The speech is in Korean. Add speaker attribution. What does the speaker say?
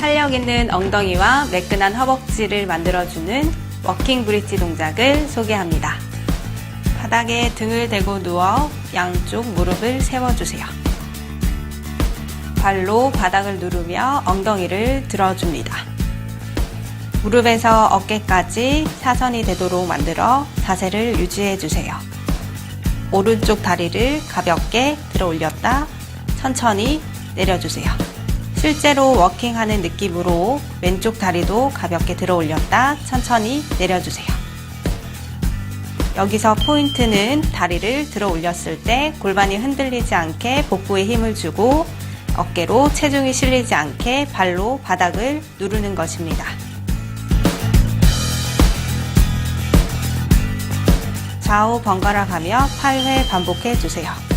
Speaker 1: 탄력 있는 엉덩이와 매끈한 허벅지를 만들어주는 워킹 브릿지 동작을 소개합니다. 바닥에 등을 대고 누워 양쪽 무릎을 세워주세요. 발로 바닥을 누르며 엉덩이를 들어줍니다. 무릎에서 어깨까지 사선이 되도록 만들어 자세를 유지해 주세요. 오른쪽 다리를 가볍게 들어 올렸다 천천히 내려주세요. 실제로 워킹하는 느낌으로 왼쪽 다리도 가볍게 들어 올렸다 천천히 내려주세요. 여기서 포인트는 다리를 들어 올렸을 때 골반이 흔들리지 않게 복부에 힘을 주고 어깨로 체중이 실리지 않게 발로 바닥을 누르는 것입니다. 좌우 번갈아 가며 8회 반복해 주세요.